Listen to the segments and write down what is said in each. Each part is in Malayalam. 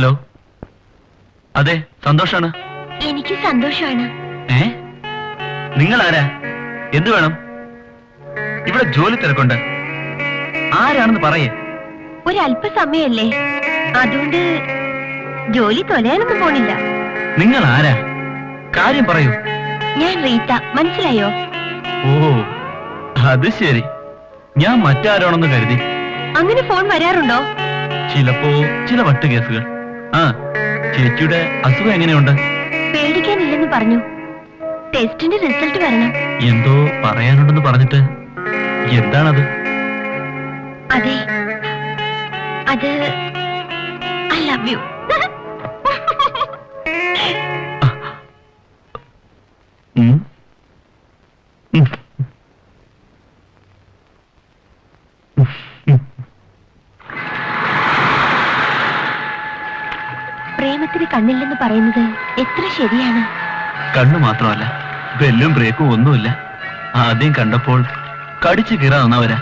ഹലോ. അതെ സന്തോഷാണ്. എനിക്ക് സന്തോഷമാണ് ഏ? നിങ്ങൾ ആരാ എന്തു വേണം? ഇവിടെ ജോലി തിരക്കുണ്ട്. ആരാണെന്ന് പറയേ. ഒരല്പസമയല്ലേ അതുകൊണ്ട് ജോലി തൊലയാനൊന്നും പോണില്ല. നിങ്ങൾ ആരാ കാര്യം പറയൂ. ഞാൻ റീത്ത. മനസ്സിലായോ? ഓ അത് ശരി. ഞാൻ മറ്റാരാണെന്ന് കരുതി. അങ്ങനെ ഫോൺ വരാറുണ്ടോ? ചിലപ്പോ ചില വട്ട് കേസുകൾ. ആ ചേച്ചിയുടെ അസുഖം എങ്ങനെയുണ്ട്? പേടിക്കാനില്ലെന്ന് പറഞ്ഞു. ടെസ്റ്റിന്റെ റിസൾട്ട് വരണം. എന്തോ പറയാനുണ്ടെന്ന് പറഞ്ഞിട്ട് എന്താണത്? അതെ അത് ഐ ലവ് യു. പ്രേമത്തിന് കണ്ണില്ലെന്ന് പറയുന്നത് എത്ര ശരിയാണ്? കണ്ണു മാത്രമല്ല ബെല്ലും ബ്രേക്കും ഒന്നുമില്ല. ആദ്യം കണ്ടപ്പോൾ കടിച്ചു കീറാവുന്നവരാ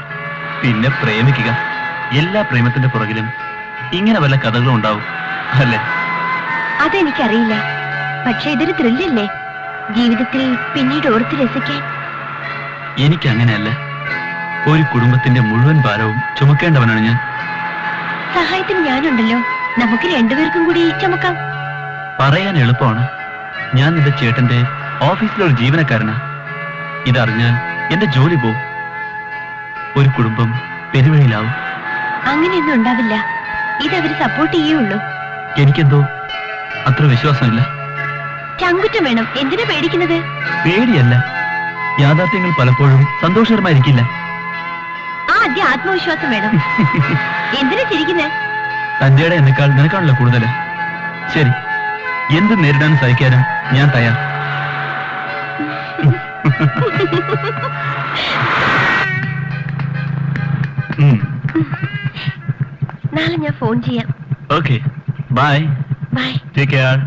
പിന്നെ പ്രേമിക്കുക. എല്ലാ പ്രേമത്തിന്റെ പുറകിലും ഇങ്ങനെ വല്ല കഥകളും ഉണ്ടാവും അല്ലേ? അതെനിക്കറിയില്ല. പക്ഷെ ഇതൊരു ത്രില്ലല്ലേ? ജീവിതത്തിൽ പിന്നീട് ഓർത്ത് രസിക്കാൻ. എനിക്ക് അങ്ങനെയല്ല ഒരു കുടുംബത്തിന്റെ മുഴുവൻ ഭാരവും ചുമക്കേണ്ടവനാണ് ഞാൻ. സഹായത്തിന് ഞാനുണ്ടല്ലോ. നമുക്ക് രണ്ടുപേർക്കും കൂടി ചുമക്കാം. പറയാൻ എളുപ്പമാണ്. ഞാൻ നിന്റെ ചേട്ടന്റെ ഓഫീസിലൊരു ജീവനക്കാരനാ. ഇതറിഞ്ഞാൽ എന്റെ ജോലി പോവും. ഒരു കുടുംബം പെരുവഴിയിലാവും. അങ്ങനെയൊന്നും ഉണ്ടാവില്ല. ഇതവര് സപ്പോർട്ട് ചെയ്യുള്ളൂ എനിക്കെന്തോ അത്ര വിശ്വാസമില്ല. ചങ്കുറ്റം വേണം. എന്തിനാ പേടിക്കുന്നത്? പേടിയല്ല. യാഥാർത്ഥ്യങ്ങൾ പലപ്പോഴും സന്തോഷകരമായിരിക്കില്ല. ആദ്യം ആത്മവിശ്വാസം വേണം. എന്തിനാ ചിരിക്കുന്നത് തന്റെയുടെ എന്നെക്കാൾ നിനക്കാണല്ലോ കൂടുതൽ. ശരി. എന്ത് നേരിടാൻ സഹിക്കാനും ഞാൻ തയ്യാർ. നാളെ ഞാൻ ഫോൺ ചെയ്യാം. Okay. Bye. Bye. Take care